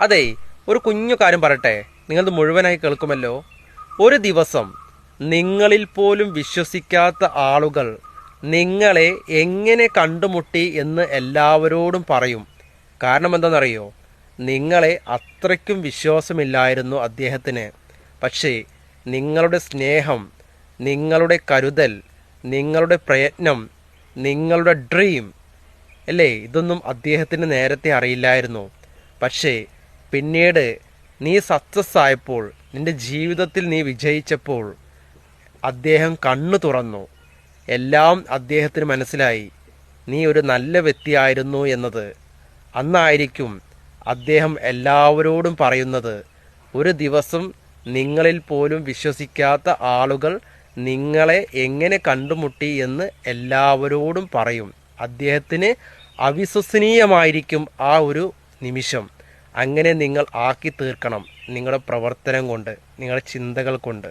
അതെ ഒരു കുഞ്ഞു കാര്യം പറയട്ടെ. നിങ്ങളത് മുഴുവനായി കേൾക്കുമല്ലോ. ഒരു ദിവസം നിങ്ങളിൽ പോലും വിശ്വസിക്കാത്ത ആളുകൾ നിങ്ങളെ എങ്ങനെ കണ്ടുമുട്ടി എന്ന് എല്ലാവരോടും പറയും. കാരണം എന്താണെന്നറിയോ? നിങ്ങളെ അത്രയ്ക്കും വിശ്വാസമില്ലായിരുന്നു അദ്ദേഹത്തിന്. പക്ഷേ നിങ്ങളുടെ സ്നേഹം നിങ്ങളുടെ കരുതൽ നിങ്ങളുടെ പ്രയത്നം നിങ്ങളുടെ ഡ്രീം അല്ലേ? ഇതൊന്നും അദ്ദേഹത്തിന് നേരത്തെ അറിയില്ലായിരുന്നു. പക്ഷേ പിന്നീട് നീ സക്സസ് ആയപ്പോൾ നിന്റെ ജീവിതത്തിൽ നീ വിജയിച്ചപ്പോൾ അദ്ദേഹം കണ്ണു തുറന്നു. എല്ലാം അദ്ദേഹത്തിന് മനസ്സിലായി. നീ ഒരു നല്ല വ്യക്തിയായിരുന്നു എന്നത്. അന്നായിരിക്കും അദ്ദേഹം എല്ലാവരോടും പറയുന്നത് ഒരു ദിവസം നിങ്ങളിൽ പോലും വിശ്വസിക്കാത്ത ആളുകൾ നിങ്ങളെ എങ്ങനെ കണ്ടുമുട്ടി എന്ന് എല്ലാവരോടും പറയും. അദ്ദേഹത്തിന് അവിശ്വസനീയമായിരിക്കും ആ ഒരു നിമിഷം. അങ്ങനെ നിങ്ങൾ ആക്കി തീർക്കണം നിങ്ങളുടെ പ്രവർത്തനം കൊണ്ട് നിങ്ങളുടെ ചിന്തകൾ കൊണ്ട്.